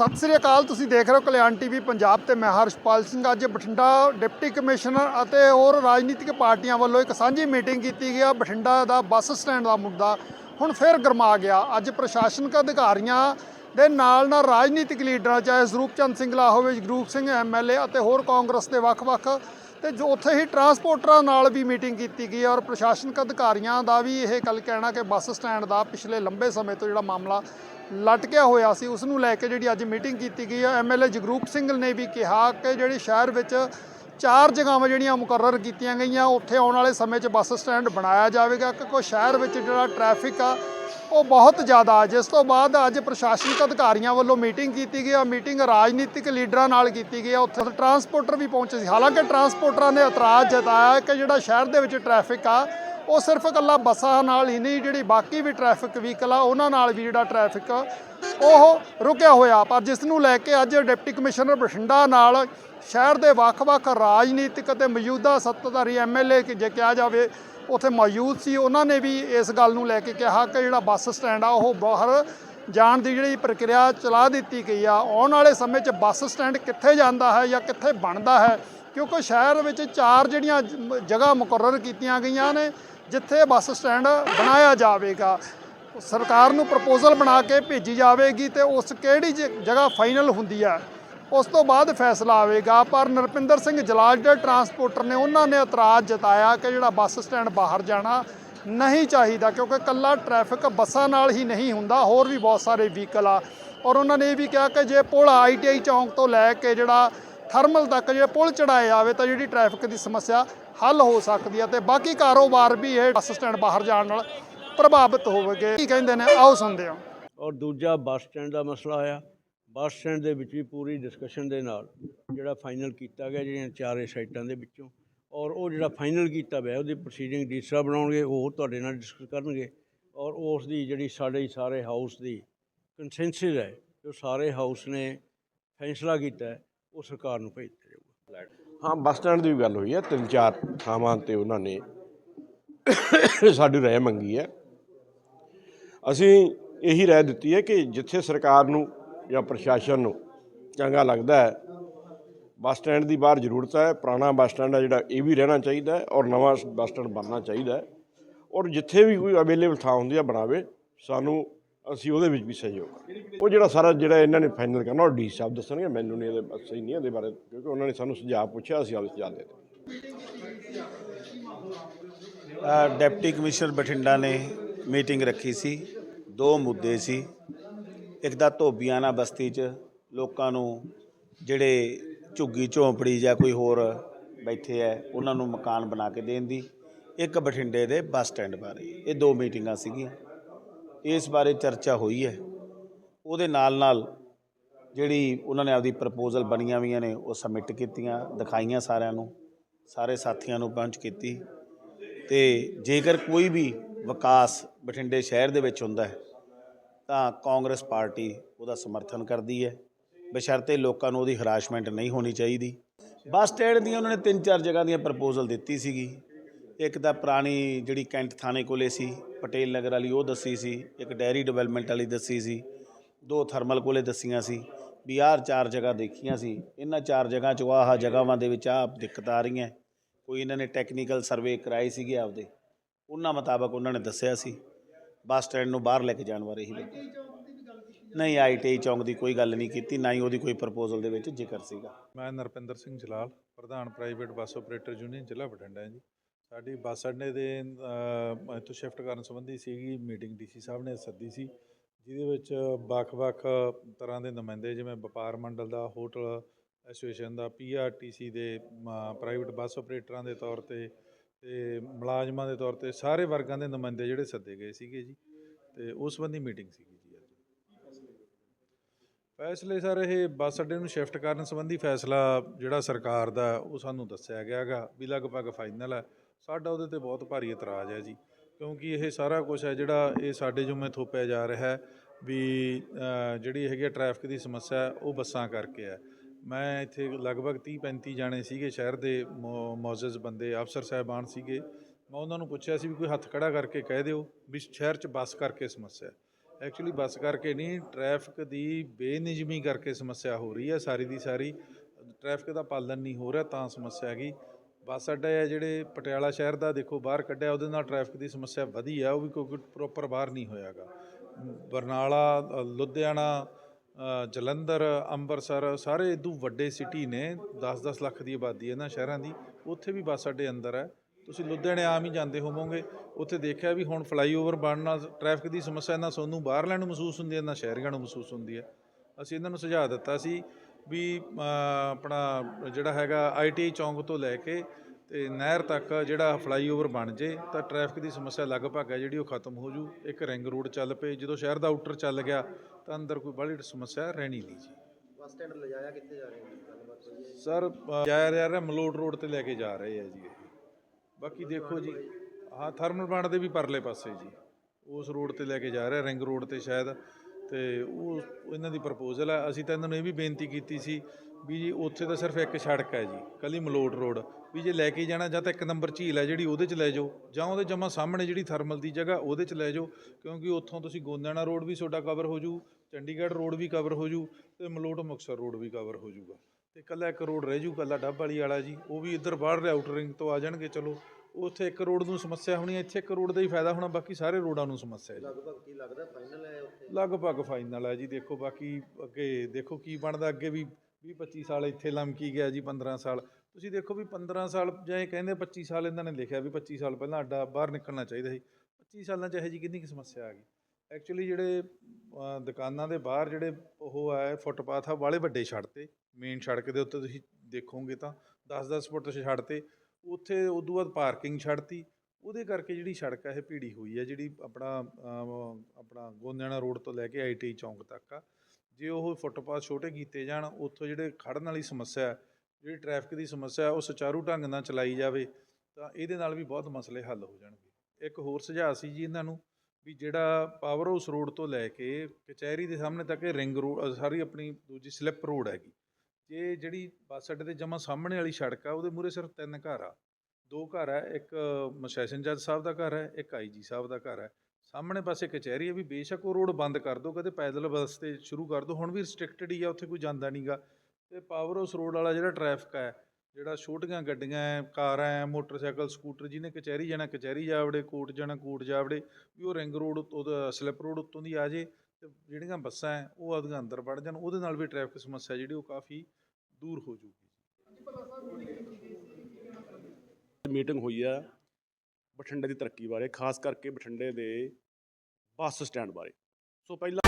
ਸਤਿ ਸ੍ਰੀ ਅਕਾਲ, ਤੁਸੀਂ ਦੇਖ ਰਹੇ ਹੋ ਕਲਿਆਣ ਟੀਵੀ ਪੰਜਾਬ ਤੇ ਮੈਂ ਹਰਸ਼ਪਾਲ ਸਿੰਘ। ਅੱਜ ਬਠਿੰਡਾ ਡਿਪਟੀ ਕਮਿਸ਼ਨਰ ਅਤੇ ਹੋਰ ਰਾਜਨੀਤਿਕ ਪਾਰਟੀਆਂ ਵੱਲੋਂ ਇੱਕ ਸਾਂਝੀ ਮੀਟਿੰਗ ਕੀਤੀ ਗਈ ਆ, ਬਠਿੰਡਾ ਦਾ ਬੱਸ ਸਟੈਂਡ ਦਾ ਮੁੱਦਾ। ਹੁਣ ਫਿਰ ਗਰਮਾ ਗਿਆ। ਅੱਜ ਪ੍ਰਸ਼ਾਸਨਿਕ ਅਧਿਕਾਰੀਆਂ ਦੇ ਨਾਲ ਨਾਲ ਰਾਜਨੀਤਿਕ ਲੀਡਰਾਂ, ਚਾਹੇ ਸਰੂਪ ਚੰਦ ਸਿੰਘਲਾ ਹੋਵੇ, ਜਗਰੂਪ ਸਿੰਘ ਐਮਐਲਏ ਅਤੇ ਹੋਰ ਕਾਂਗਰਸ ਦੇ ਵੱਖ-ਵੱਖ, ਤੇ ਜੋ ਉੱਥੇ ਹੀ ਟਰਾਂਸਪੋਰਟਰਾਂ ਨਾਲ ਵੀ ਮੀਟਿੰਗ ਕੀਤੀ ਗਈ ਔਰ ਪ੍ਰਸ਼ਾਸਨਿਕ ਅਧਿਕਾਰੀਆਂ ਦਾ ਵੀ ਇਹ ਗੱਲ ਕਹਿਣਾ ਕਿ ਬੱਸ ਸਟੈਂਡ ਦਾ ਪਿਛਲੇ ਲੰਬੇ ਸਮੇਂ ਤੋਂ ਜਿਹੜਾ ਮਾਮਲਾ ਲਟਕਿਆ ਹੋਇਆ ਸੀ ਉਸ ਨੂੰ ਲੈ ਕੇ ਜਿਹੜੀ ਅੱਜ ਮੀਟਿੰਗ ਕੀਤੀ ਗਈ ਹੈ ਐਮਐਲਏ ਜਗਰੂਪ ਸਿੰਘ ਨੇ ਵੀ ਕਿਹਾ ਕਿ ਜਿਹੜੀ ਸ਼ਹਿਰ ਵਿੱਚ ਚਾਰ ਜਗ੍ਹਾਵਾਂ ਜਿਹੜੀਆਂ ਮੁਕਰਰ ਕੀਤੀਆਂ ਗਈਆਂ, ਉੱਥੇ ਆਉਣ ਵਾਲੇ ਸਮੇਂ 'ਚ ਬੱਸ ਸਟੈਂਡ ਬਣਾਇਆ ਜਾਵੇਗਾ। ਕਿਉਂਕਿ ਸ਼ਹਿਰ ਵਿੱਚ ਜਿਹੜਾ ਟ੍ਰੈਫਿਕ ਆ, ਉਹ ਬਹੁਤ ਜ਼ਿਆਦਾ ਜਿਸ ਤੋਂ ਬਾਅਦ ਅੱਜ ਪ੍ਰਸ਼ਾਸਨਿਕ ਅਧਿਕਾਰੀਆਂ ਵੱਲੋਂ ਮੀਟਿੰਗ ਕੀਤੀ ਗਈ ਆ, ਮੀਟਿੰਗ ਰਾਜਨੀਤਿਕ ਲੀਡਰਾਂ ਨਾਲ ਕੀਤੀ ਗਈ ਆ। ਉੱਥੇ ਟਰਾਂਸਪੋਰਟਰ ਵੀ ਪਹੁੰਚੇ ਸੀ। ਹਾਲਾਂਕਿ ਟਰਾਂਸਪੋਰਟਰਾਂ ਨੇ ਇਤਰਾਜ਼ ਜਤਾਇਆ ਕਿ ਜਿਹੜਾ ਸ਼ਹਿਰ ਦੇ ਵਿੱਚ ਟ੍ਰੈਫਿਕ ਆ ਉਹ ਸਿਰਫ ਇਕੱਲਾ ਬੱਸਾਂ ਨਾਲ ਹੀ ਨਹੀਂ, ਜਿਹੜੀ ਬਾਕੀ ਵੀ ਟ੍ਰੈਫਿਕ ਵਹੀਕਲ ਆ, ਉਹਨਾਂ ਨਾਲ ਵੀ ਜਿਹੜਾ ਟ੍ਰੈਫਿਕ ਉਹ ਰੁਕਿਆ ਹੋਇਆ। ਪਰ ਜਿਸ ਨੂੰ ਲੈ ਕੇ ਅੱਜ ਡਿਪਟੀ ਕਮਿਸ਼ਨਰ ਬਠਿੰਡਾ ਨਾਲ ਸ਼ਹਿਰ ਦੇ ਵੱਖ-ਵੱਖ ਰਾਜਨੀਤਿਕ ਅਤੇ ਮੌਜੂਦਾ ਸੱਤਾਧਾਰੀ ਐਮਐਲਏ ਕਿ ਜੇ ਕਿਹਾ ਜਾਵੇ, ਉੱਥੇ ਮੌਜੂਦ ਸੀ, ਉਹਨਾਂ ਨੇ ਵੀ ਇਸ ਗੱਲ ਨੂੰ ਲੈ ਕੇ ਕਿਹਾ ਕਿ ਜਿਹੜਾ ਬੱਸ ਸਟੈਂਡ ਆ, ਉਹ ਬਾਹਰ ਜਾਣ ਦੀ ਜਿਹੜੀ ਪ੍ਰਕਿਰਿਆ ਚਲਾ ਦਿੱਤੀ ਗਈ ਆ। ਆਉਣ ਵਾਲੇ ਸਮੇਂ 'ਚ ਬੱਸ ਸਟੈਂਡ ਕਿੱਥੇ ਜਾਂਦਾ ਹੈ ਜਾਂ ਕਿੱਥੇ ਬਣਦਾ ਹੈ? ਕਿਉਂਕਿ ਸ਼ਹਿਰ ਵਿੱਚ ਚਾਰ ਜਿਹੜੀਆਂ ਜਗ੍ਹਾ ਮੁਕਰਰ ਕੀਤੀਆਂ ਗਈਆਂ ਨੇ ਜਿੱਥੇ ਬੱਸ ਸਟੈਂਡ ਬਣਾਇਆ ਜਾਵੇਗਾ, ਸਰਕਾਰ ਨੂੰ ਪ੍ਰਪੋਜ਼ਲ ਬਣਾ ਕੇ ਭੇਜੀ ਜਾਵੇਗੀ ਤੇ ਉਸ ਕਿਹੜੀ ਜ- ਜਗ੍ਹਾ ਫਾਈਨਲ ਹੁੰਦੀ ਹੈ, ਉਸ ਤੋਂ ਬਾਅਦ ਫੈਸਲਾ ਆਵੇਗਾ। ਪਰ ਨਰਪਿੰਦਰ ਸਿੰਘ ਜਲਾਲ ਦੇ ਟਰਾਂਸਪੋਰਟਰ ਨੇ, ਉਹਨਾਂ ਨੇ ਇਤਰਾਜ਼ ਜਤਾਇਆ ਕਿ ਜਿਹੜਾ ਬੱਸ ਸਟੈਂਡ ਬਾਹਰ ਜਾਣਾ ਨਹੀਂ ਚਾਹੀਦਾ, ਕਿਉਂਕਿ ਕੱਲਾ ਟ੍ਰੈਫਿਕ ਬੱਸਾਂ ਨਾਲ ਹੀ ਨਹੀਂ ਹੁੰਦਾ, ਹੋਰ ਵੀ ਬਹੁਤ ਸਾਰੇ ਵਹੀਕਲ ਆ। ਔਰ ਉਹਨਾਂ ਨੇ ਇਹ ਵੀ ਕਿਹਾ ਕਿ ਜੇ ਪੁਲ ਆਈਟੀਆਈ ਚੌਂਕ ਤੋਂ ਲੈ ਕੇ ਜਿਹੜਾ ਥਰਮਲ ਤੱਕ ਜੇ ਪੁਲ ਚੜਾਏ ਜਾਵੇ ਤਾਂ ਜਿਹੜੀ ਟ੍ਰੈਫਿਕ ਦੀ ਸਮੱਸਿਆ ਹੱਲ ਹੋ ਸਕਦੀ ਹੈ ਤੇ ਬਾਕੀ ਕਾਰੋਬਾਰ ਵੀ ਇਹ ਬੱਸ ਸਟੈਂਡ ਬਾਹਰ ਜਾਣ ਨਾਲ ਪ੍ਰਭਾਵਿਤ ਹੋਵੇਗੇ। ਕੀ ਕਹਿੰਦੇ ਨੇ? ਆਓ ਸੁਣਦੇ ਹਾਂ। ਔਰ ਦੂਜਾ ਬੱਸ ਸਟੈਂਡ ਦਾ ਮਸਲਾ ਆਇਆ। ਬੱਸ ਸਟੈਂਡ ਦੇ ਵਿੱਚ ਵੀ ਪੂਰੀ ਡਿਸਕਸ਼ਨ ਦੇ ਨਾਲ ਜਿਹੜਾ ਫਾਈਨਲ ਕੀਤਾ ਗਿਆ ਜਿਹੜੀਆਂ ਚਾਰੇ ਸਾਈਟਾਂ ਦੇ ਵਿੱਚੋਂ ਔਰ ਉਹ ਜਿਹੜਾ ਫਾਈਨਲ ਕੀਤਾ ਗਿਆ ਉਹਦੀ ਪ੍ਰੋਸੀਡਿੰਗ ਡੀਸਰਾ ਬਣਾਉਣਗੇ, ਉਹ ਤੁਹਾਡੇ ਨਾਲ ਡਿਸਕਸ ਕਰਨਗੇ। ਔਰ ਉਸ ਦੀ ਜਿਹੜੀ ਸਾਡੇ ਸਾਰੇ ਹਾਊਸ ਦੀ ਕੰਸੈਂਸਸ ਹੈ, ਜੋ ਸਾਰੇ ਹਾਊਸ ਨੇ ਫੈਸਲਾ ਕੀਤਾ ਉਹ ਸਰਕਾਰ ਨੂੰ ਭੇਜ ਦਿੱਤਾ ਜਾਊਗਾ ਹਾਂ, ਬੱਸ ਸਟੈਂਡ ਦੀ ਵੀ ਗੱਲ ਹੋਈ ਹੈ, ਤਿੰਨ ਚਾਰ ਥਾਵਾਂ ਤੇ ਉਹਨਾਂ ਨੇ ਸਾਡੀ ਰਾਏ ਮੰਗੀ ਹੈ। ਅਸੀਂ ਇਹੀ ਰਾਏ ਦਿੱਤੀ ਹੈ ਕਿ ਜਿੱਥੇ ਸਰਕਾਰ ਨੂੰ ਜਾਂ ਪ੍ਰਸ਼ਾਸਨ ਨੂੰ ਚੰਗਾ ਲੱਗਦਾ ਹੈ, ਬੱਸ ਸਟੈਂਡ ਦੀ ਬਾਹਰ ਜ਼ਰੂਰਤ ਹੈ, ਪੁਰਾਣਾ ਬੱਸ ਸਟੈਂਡ ਹੈ ਜਿਹੜਾ, ਇਹ ਵੀ ਰਹਿਣਾ ਚਾਹੀਦਾ ਹੈ ਔਰ ਨਵਾਂ ਬੱਸ ਸਟੈਂਡ ਬਣਨਾ ਚਾਹੀਦਾ ਹੈ। ਔਰ ਜਿੱਥੇ ਵੀ ਕੋਈ ਅਵੇਲੇਬਲ ਥਾਂ ਹੁੰਦੀ ਹੈ ਬਣਾਵੇ, ਸਾਨੂੰ ਅਸੀਂ ਉਹਦੇ ਵਿੱਚ ਵੀ ਸਹਿਯੋਗ ਕਰਾਂਗੇ। ਉਹ ਜਿਹੜਾ ਸਾਰਾ ਜਿਹੜਾ ਇਹਨਾਂ ਨੇ ਫਾਈਨਲ ਕਰਨਾ, ਉਹ ਡੀ ਸਾਹਿਬ ਦੱਸਣਗੇ, ਮੈਨੂੰ ਨਹੀਂ ਇਹਦੇ ਸਹੀ ਨਹੀਂ ਇਹਦੇ ਬਾਰੇ, ਕਿਉਂਕਿ ਉਹਨਾਂ ਨੇ ਸਾਨੂੰ ਸੁਝਾਅ ਪੁੱਛਿਆ, ਅਸੀਂ ਆਪਦੇ ਸੁਝਾਅ ਦੇ ਦਿੱਤੇ। ਡਿਪਟੀ ਕਮਿਸ਼ਨਰ ਬਠਿੰਡਾ ਨੇ ਮੀਟਿੰਗ ਰੱਖੀ ਸੀ, ਦੋ ਮੁੱਦੇ ਸੀ। ਇੱਕ ਤਾਂ ਧੋਬੀਆਣਾ ਬਸਤੀ 'ਚ ਲੋਕਾਂ ਨੂੰ ਜਿਹੜੇ ਝੁੱਗੀ ਝੌਂਪੜੀ ਜਾਂ ਕੋਈ ਹੋਰ ਬੈਠੇ ਐ, ਉਹਨਾਂ ਨੂੰ ਮਕਾਨ ਬਣਾ ਕੇ ਦੇਣ ਦੀ। ਇੱਕ ਬਠਿੰਡੇ ਦੇ ਬੱਸ ਸਟੈਂਡ ਬਾਰੇ, ਇਹ ਦੋ ਮੀਟਿੰਗਾਂ ਸੀਗੀਆਂ। ਇਸ ਬਾਰੇ ਚਰਚਾ ਹੋਈ ਹੈ। ਉਹਦੇ ਨਾਲ ਨਾਲ ਜਿਹੜੀ ਉਹਨਾਂ ਨੇ ਆਪਦੀ ਪ੍ਰਪੋਜ਼ਲ ਬਣੀਆਂ ਹੋਈਆਂ ਨੇ, ਉਹ ਸਬਮਿਟ ਕੀਤੀਆਂ, ਦਿਖਾਈਆਂ ਸਾਰਿਆਂ ਨੂੰ, ਸਾਰੇ ਸਾਥੀਆਂ ਨੂੰ ਪਹੁੰਚ ਕੀਤੀ। ਤੇ ਜੇਕਰ ਕੋਈ ਵੀ ਵਿਕਾਸ ਬਠਿੰਡੇ ਸ਼ਹਿਰ ਦੇ ਵਿੱਚ ਹੁੰਦਾ ਹੈ, ਤਾਂ ਕਾਂਗਰਸ ਪਾਰਟੀ ਉਹਦਾ ਸਮਰਥਨ ਕਰਦੀ ਹੈ। ਬਸ਼ਰਤੇ ਲੋਕਾਂ ਨੂੰ ਉਹਦੀ ਹਰਾਸ਼ਮੈਂਟ ਨਹੀਂ ਹੋਣੀ ਚਾਹੀਦੀ। ਬੱਸ ਸਟੈਂਡ ਦੀਆਂ ਉਹਨਾਂ ਨੇ ਤਿੰਨ ਚਾਰ ਜਗ੍ਹਾ ਦੀਆਂ ਪ੍ਰਪੋਜ਼ਲ ਦਿੱਤੀ ਸੀਗੀ। ਇੱਕ ਤਾਂ ਪੁਰਾਣੀ ਜਿਹੜੀ ਕੈਂਟ ਥਾਣੇ ਕੋਲੇ ਸੀ ਪਟੇਲ ਨਗਰ ਵਾਲੀ ਉਹ ਦੱਸੀ ਸੀ, ਇੱਕ ਡੈਰੀ ਡਿਵੈਲਪਮੈਂਟ ਵਾਲੀ ਦੱਸੀ ਸੀ, ਦੋ ਥਰਮਲ ਕੋਲੇ ਦੱਸੀਆਂ ਸੀ, ਵੀ ਆਹ ਚਾਰ ਜਗ੍ਹਾ ਦੇਖੀਆਂ ਸੀ, ਇਹਨਾਂ ਚਾਰ ਜਗ੍ਹਾ ਚੋਂ ਆਹ ਜਗ੍ਹਾਵਾਂ ਦੇ ਵਿੱਚ ਆਹ ਦਿੱਕਤ ਆ ਰਹੀਆਂ, ਕੋਈ ਇਹਨਾਂ ਨੇ ਟੈਕਨੀਕਲ ਸਰਵੇ ਕਰਾਈ ਸੀਗੇ ਆਪਦੇ, ਉਹਨਾਂ ਮੁਤਾਬਕ ਉਹਨਾਂ ਨੇ ਦੱਸਿਆ ਸੀ, ਬੱਸ ਸਟੈਂਡ ਨੂੰ ਬਾਹਰ ਲੈ ਕੇ ਜਾਣ ਬਾਰੇ ਹੀ। ਲੱਗੀ ਨਹੀਂ ਆਈਟੀ ਚੌਂਕ ਦੀ ਕੋਈ ਗੱਲ ਨਹੀਂ ਕੀਤੀ, ਨਾ ਹੀ ਉਹਦੀ ਕੋਈ ਪ੍ਰਪੋਜ਼ਲ ਦੇ ਵਿੱਚ ਜ਼ਿਕਰ ਸੀਗਾ। ਮੈਂ ਨਰਪਿੰਦਰ ਸਿੰਘ ਜਲਾਲ, ਪ੍ਰਧਾਨ ਪ੍ਰਾਈਵੇਟ ਬੱਸ ਆਪਰੇਟਰ ਯੂਨੀਅਨ ਜ਼ਿਲ੍ਹਾ ਬਠਿੰਡਾ ਜੀ। ਸਾਡੀ ਬੱਸ ਅੱਡੇ ਦੇ ਇੱਥੋਂ ਸ਼ਿਫਟ ਕਰਨ ਸੰਬੰਧੀ ਸੀਗੀ ਮੀਟਿੰਗ ਡੀਸੀ ਸਾਹਿਬ ਨੇ ਸੱਦੀ ਸੀ, ਜਿਹਦੇ ਵਿੱਚ ਵੱਖ-ਵੱਖ ਤਰ੍ਹਾਂ ਦੇ ਨੁਮਾਇੰਦੇ, ਜਿਵੇਂ ਵਪਾਰ ਮੰਡਲ ਦਾ ਹੋਟਲ ਐਸੋਸੀਏਸ਼ਨ ਦਾ ਪੀਆਰਟੀਸੀ ਦੇ ਪ੍ਰਾਈਵੇਟ ਬੱਸ ਆਪਰੇਟਰਾਂ ਦੇ ਤੌਰ ਤੇ ਤੇ ਮੁਲਾਜ਼ਮਾਂ ਦੇ ਤੌਰ ਤੇ ਸਾਰੇ ਵਰਗਾਂ ਦੇ ਨੁਮਾਇੰਦੇ ਜਿਹੜੇ ਸੱਦੇ ਗਏ ਸੀਗੇ ਜੀ, ਤੇ ਉਸ ਸੰਬੰਧੀ ਮੀਟਿੰਗ ਸੀਗੀ ਜੀ ਅੱਜ। ਫੈਸਲੇ ਸਰ, ਇਹ ਬੱਸ ਅੱਡੇ ਨੂੰ ਸ਼ਿਫਟ ਕਰਨ ਸੰਬੰਧੀ ਫੈਸਲਾ ਜਿਹੜਾ ਸਰਕਾਰ ਦਾ, ਉਹ ਸਾਨੂੰ ਦੱਸਿਆ ਗਿਆ ਹੈਗਾ ਵੀ ਲਗਭਗ ਫਾਈਨਲ ਹੈ। ਸਾਡਾ ਉਹਦੇ ਤੇ ਬਹੁਤ ਭਾਰੀ ਇਤਰਾਜ਼ ਹੈ ਜੀ, ਕਿਉਂਕਿ ਇਹ ਸਾਰਾ ਕੁਝ ਹੈ ਜਿਹੜਾ ਇਹ ਸਾਡੇ ਜੁਮੇ ਥੋਪਿਆ ਜਾ ਰਿਹਾ ਹੈ ਵੀ ਜਿਹੜੀ ਹੈਗੀ ਟ੍ਰੈਫਿਕ ਦੀ ਸਮੱਸਿਆ ਉਹ ਬੱਸਾਂ ਕਰਕੇ ਹੈ। ਮੈਂ ਇੱਥੇ ਲਗਭਗ 30 35 ਜਾਣੇ ਸੀਗੇ ਸ਼ਹਿਰ ਦੇ ਮੌਜਜ਼ ਬੰਦੇ, ਅਫਸਰ ਸਾਹਿਬਾਨ ਸੀਗੇ। ਮੈਂ ਉਹਨਾਂ ਨੂੰ ਪੁੱਛਿਆ ਸੀ ਵੀ ਕੋਈ ਹੱਥ ਖੜਾ ਕਰਕੇ ਕਹਿ ਦਿਓ ਵੀ ਸ਼ਹਿਰ 'ਚ ਬੱਸ ਕਰਕੇ ਸਮੱਸਿਆ ਹੈ। ਐਕਚੁਅਲੀ ਬੱਸ ਕਰਕੇ ਨਹੀਂ ਟ੍ਰੈਫਿਕ ਦੀ ਬੇਨਿਯਮੀ ਕਰਕੇ ਸਮੱਸਿਆ ਹੋ ਰਹੀ ਹੈ ਸਾਰੀ ਦੀ ਸਾਰੀ। ਟ੍ਰੈਫਿਕ ਦਾ ਪਾਲਣ ਨਹੀਂ ਹੋ ਰਿਹਾ, ਤਾਂ ਸਮੱਸਿਆ ਹੈਗੀ। ਬੱਸ ਅੱਡਾ ਹੈ ਜਿਹੜੇ ਪਟਿਆਲਾ ਸ਼ਹਿਰ ਦਾ ਦੇਖੋ, ਬਾਹਰ ਕੱਢਿਆ, ਉਹਦੇ ਨਾਲ ਟ੍ਰੈਫਿਕ ਦੀ ਸਮੱਸਿਆ ਵਧੀ ਆ, ਉਹ ਵੀ ਕਿਉਂਕਿ ਪ੍ਰੋਪਰ ਬਾਹਰ ਨਹੀਂ ਹੋਇਆਗਾ। ਬਰਨਾਲਾ ਲੁਧਿਆਣਾ ਜਲੰਧਰ, ਅੰਮ੍ਰਿਤਸਰ, ਸਾਰੇ ਇਦੋਂ ਵੱਡੇ ਸਿਟੀ ਨੇ 10-10 ਲੱਖ ਦੀ ਆਬਾਦੀ ਹੈ ਇਹਨਾਂ ਸ਼ਹਿਰਾਂ ਦੀ, ਉੱਥੇ ਵੀ ਬੱਸ ਅੱਡੇ ਅੰਦਰ ਹੈ ਤੁਸੀਂ ਲੁਧਿਆਣੇ ਆਮ ਹੀ ਜਾਂਦੇ ਹੋਵੋਗੇ, ਉੱਥੇ ਦੇਖਿਆ ਵੀ ਹੁਣ ਫਲਾਈਓਵਰ ਬਣਨ ਨਾਲ ਟ੍ਰੈਫਿਕ ਦੀ ਸਮੱਸਿਆ, ਨਾ ਸਾਨੂੰ ਬਾਹਰਲਿਆਂ ਨੂੰ ਮਹਿਸੂਸ ਹੁੰਦੀ ਹੈ ਨਾ ਸ਼ਹਿਰੀਆਂ ਨੂੰ ਮਹਿਸੂਸ ਹੁੰਦੀ ਹੈ ਅਸੀਂ ਇਹਨਾਂ ਨੂੰ ਸੁਝਾਅ ਦਿੱਤਾ ਸੀ ਵੀ ਆਪਣਾ ਜਿਹੜਾ ਹੈਗਾ ਆਈਟੀ ਚੌਂਕ ਤੋਂ ਲੈ ਕੇ ਤੇ ਨਹਿਰ ਤੱਕ ਜਿਹੜਾ ਫਲਾਈਓਵਰ ਬਣ ਜੇ ਤਾਂ ਟ੍ਰੈਫਿਕ ਦੀ ਸਮੱਸਿਆ ਲਗਭਗ ਹੈ ਜਿਹੜੀ ਉਹ ਖਤਮ ਹੋ ਜੂ। ਇੱਕ ਰਿੰਗ ਰੋਡ ਚੱਲ ਪਏ ਜਦੋਂ ਸ਼ਹਿਰ ਦਾ ਆਊਟਰ ਚੱਲ ਗਿਆ ਤਾਂ ਅੰਦਰ ਕੋਈ ਬੜੀ ਸਮੱਸਿਆ ਰਹਿਣੀ ਨਹੀਂ ਜੀ। ਬੱਸ ਸਟੈਂਡ ਲਿਜਾਇਆ ਕਿੱਥੇ ਜਾ ਰਹੇ? ਸਰ ਜਾਇਆ ਜਾ ਰਿਹਾ ਮਲੋਟ ਰੋਡ ਤੇ ਲੈ ਕੇ ਜਾ ਰਹੇ ਆ ਜੀ ਬਾਕੀ ਦੇਖੋ ਜੀ। ਹਾਂ। ਥਰਮਲ ਪਲਾਂਟ ਦੇ ਵੀ ਪਰਲੇ ਪਾਸੇ ਜੀ। ਉਸ ਰੋਡ ਤੇ ਲੈ ਕੇ ਜਾ ਰਿਹਾ ਰਿੰਗ ਰੋਡ ਤੇ ਸ਼ਾਇਦ। ਤੇ ਉਹ ਇਹਨਾਂ ਦੀ ਪ੍ਰਪੋਜ਼ਲ ਹੈ ਅਸੀਂ ਤਾਂ ਇਹਨਾਂ ਨੂੰ ਇਹ ਵੀ ਬੇਨਤੀ ਕੀਤੀ ਸੀ ਵੀ ਜੀ ਉੱਥੇ ਤਾਂ ਸਿਰਫ ਇੱਕ ਸੜਕ ਹੈ ਜੀ ਕੱਲੀ ਮਲੋਟ ਰੋਡ। ਵੀ ਜੇ ਲੈ ਕੇ ਜਾਣਾ ਜਾਂ ਤਾਂ ਇੱਕ ਨੰਬਰ ਝੀਲ ਹੈ ਜਿਹੜੀ ਉਹਦੇ 'ਚ ਲੈ ਜਾਓ, ਜਾਂ ਉਹਦੇ ਜਮਾ ਸਾਹਮਣੇ ਜਿਹੜੀ ਥਰਮਲ ਦੀ ਜਗ੍ਹਾ ਉਹਦੇ 'ਚ ਲੈ ਜਾਓ, ਕਿਉਂਕਿ ਉੱਥੋਂ ਤੁਸੀਂ ਗੋਂਦਿਆਣਾ ਰੋਡ ਵੀ ਤੁਹਾਡਾ ਕਵਰ ਹੋ ਜੂ, ਚੰਡੀਗੜ੍ਹ ਰੋਡ ਵੀ ਕਵਰ ਹੋ ਜੂ ਤੇ ਮਲੋਟ ਮੁਕਤਸਰ ਰੋਡ ਵੀ ਕਵਰ ਹੋ ਜੂਗਾ। ਤੇ ਕੱਲਾ ਇੱਕ ਰੋਡ ਰਹਿ ਜੂ, ਕੱਲਾ ਡੱਬ ਵਾਲੀ ਵਾਲਾ ਜੀ, ਉਹ ਵੀ ਇੱਧਰ ਬਾਹਰ ਆਊਟਰ ਰਿੰਗ ਤੋਂ ਆ ਜਾਣਗੇ, ਚਲੋ। ਉੱਥੇ ਇੱਕ ਰੋਡ ਨੂੰ ਸਮੱਸਿਆ ਹੋਣੀ ਹੈ ਇੱਥੇ ਇੱਕ ਰੋਡ ਦਾ ਹੀ ਫਾਇਦਾ ਹੋਣਾ, ਬਾਕੀ ਸਾਰੇ ਰੋਡਾਂ ਨੂੰ ਸਮੱਸਿਆ ਹੈ ਲਗਭਗ ਕੀ ਲੱਗਦਾ ਫਾਈਨਲ ਲਗਭਗ ਫਾਈਨਲ ਹੈ ਜੀ, ਦੇਖੋ ਬਾਕੀ ਅੱਗੇ ਦੇਖੋ ਕੀ ਬਣਦਾ, ਅੱਗੇ ਵੀ 20 25 ਸਾਲ ਇੱਥੇ ਲਮਕੀ ਗਿਆ ਜੀ 15 ਸਾਲ। ਤੁਸੀਂ ਦੇਖੋ ਵੀ 15 ਸਾਲ ਜਾਂ ਇਹ ਕਹਿੰਦੇ 25 ਸਾਲ ਇਹਨਾਂ ਨੇ ਲਿਖਿਆ ਵੀ 25 ਸਾਲ ਪਹਿਲਾਂ ਅੱਡਾ ਬਾਹਰ ਨਿਕਲਣਾ ਚਾਹੀਦਾ ਸੀ। 25 ਸਾਲਾਂ ਚ ਇਹੋ ਜੀ ਕਿੰਨੀ ਕੁ ਸਮੱਸਿਆ ਆ ਗਈ। ਐਕਚੁਅਲੀ ਜਿਹੜੇ ਦੁਕਾਨਾਂ ਦੇ ਬਾਹਰ ਜਿਹੜੇ ਉਹ ਹੈ, ਫੁੱਟਪਾਥ ਆ, ਵਾਲੇ ਵੱਡੇ ਛੱਡ ਤੇ। ਮੇਨ ਸੜਕ ਦੇ ਉੱਤੇ ਤੁਸੀਂ ਦੇਖੋਗੇ ਤਾਂ 10-10 ਫੁੱਟ ਛੱਡ ਤੇ। ਉੱਥੇ ਉਦੋਂ ਬਾਅਦ ਪਾਰਕਿੰਗ ਛੱਡਤੀ ਉਹਦੇ ਕਰਕੇ ਜਿਹੜੀ ਸੜਕ ਆ, ਇਹ ਭੀੜੀ ਹੋਈ ਹੈ ਜਿਹੜੀ ਆਪਣਾ ਆਪਣਾ ਗੋਂਦਿਆਣਾ ਰੋਡ ਤੋਂ ਲੈ ਕੇ ਆਈਟੀ ਚੌਂਕ ਤੱਕ ਆ। ਜੇ ਉਹ ਫੁੱਟਪਾਥ ਛੋਟੇ ਕੀਤੇ ਜਾਣ, ਉੱਥੋਂ ਜਿਹੜੇ ਖੜਨ ਵਾਲੀ ਸਮੱਸਿਆ, ਜਿਹੜੀ ਟ੍ਰੈਫਿਕ ਦੀ ਸਮੱਸਿਆ, ਉਹ ਸੁਚਾਰੂ ਢੰਗ ਨਾਲ ਚਲਾਈ ਜਾਵੇ, ਤਾਂ ਇਹਦੇ ਨਾਲ ਵੀ ਬਹੁਤ ਮਸਲੇ ਹੱਲ ਹੋ ਜਾਣਗੇ। ਇੱਕ ਹੋਰ ਸੁਝਾਅ ਸੀ ਜੀ ਇਹਨਾਂ ਨੂੰ ਵੀ ਜਿਹੜਾ ਪਾਵਰ ਹਾਊਸ ਰੋਡ ਤੋਂ ਲੈ ਕੇ ਕਚਹਿਰੀ ਦੇ ਸਾਹਮਣੇ ਤੱਕ ਇਹ ਰਿੰਗ ਰੋਡ ਸਾਰੀ ਆਪਣੀ ਦੂਜੀ ਸਲਿੱਪ ਰੋਡ ਹੈਗੀ। ਜੇ ਜਿਹੜੀ ਬੱਸ ਅੱਡੇ ਦੇ ਜਮਾ ਸਾਹਮਣੇ ਵਾਲੀ ਸੜਕ ਆ, ਉਹਦੇ ਮੂਹਰੇ ਸਿਰਫ ਤਿੰਨ ਘਰ ਆ। ਦੋ ਘਰ ਹੈ, ਇੱਕ ਸੈਸ਼ਨ ਜੱਜ ਸਾਹਿਬ ਦਾ ਘਰ ਹੈ, ਇੱਕ ਆਈਜੀ ਸਾਹਿਬ ਦਾ ਘਰ ਹੈ। ਸਾਹਮਣੇ ਪਾਸੇ ਕਚਹਿਰੀ ਹੈ ਵੀ ਬੇਸ਼ੱਕ ਉਹ ਰੋਡ ਬੰਦ ਕਰ ਦਿਓ ਕਦੇ ਪੈਦਲ ਰਸਤੇ ਸ਼ੁਰੂ ਕਰ ਦਿਓ ਹੁਣ ਵੀ ਰਿਸਟ੍ਰਿਕਟਡ ਹੀ ਆ, ਉੱਥੇ ਕੋਈ ਜਾਂਦਾ ਨਹੀਂਗਾ ਤੇ ਪਾਵਰ ਹਾਊਸ ਰੋਡ ਵਾਲਾ ਜਿਹੜਾ ਟ੍ਰੈਫਿਕ ਹੈ, ਜਿਹੜਾ ਛੋਟੀਆਂ ਗੱਡੀਆਂ ਹੈ, ਕਾਰਾਂ ਮੋਟਰਸਾਈਕਲ ਸਕੂਟਰ ਜਿਹਨੇ ਕਚਹਿਰੀ ਜਾਣਾ, ਕਚਹਿਰੀ ਜਾਵੜੇ, ਕੋਟ ਜਾਣਾ ਕੋਰਟ ਜਾਵੜੇ, ਵੀ ਉਹ ਰਿੰਗ ਰੋਡ ਉਹਦਾ ਸਲਿੱਪ ਰੋਡ ਉੱਤੋਂ ਦੀ ਆ ਜੇ ਤੇ ਜਿਹੜੀਆਂ ਬੱਸਾਂ ਹੈ, ਉਹ ਆਪਦੀਆਂ ਅੰਦਰ ਵੜ ਜਾਣ। ਉਹਦੇ ਨਾਲ ਵੀ ਟ੍ਰੈਫਿਕ ਸਮੱਸਿਆ ਜਿਹੜੀ ਉਹ ਕਾਫੀ ਦੂਰ ਹੋ ਜੂਗੀ ਮੀਟਿੰਗ ਹੋਈ ਆ ਬਠਿੰਡੇ ਦੀ ਤਰੱਕੀ ਬਾਰੇ, ਖਾਸ ਕਰਕੇ ਬਠਿੰਡੇ ਦੇ ਬੱਸ ਸਟੈਂਡ ਬਾਰੇ। ਸੋ ਪਹਿਲਾਂ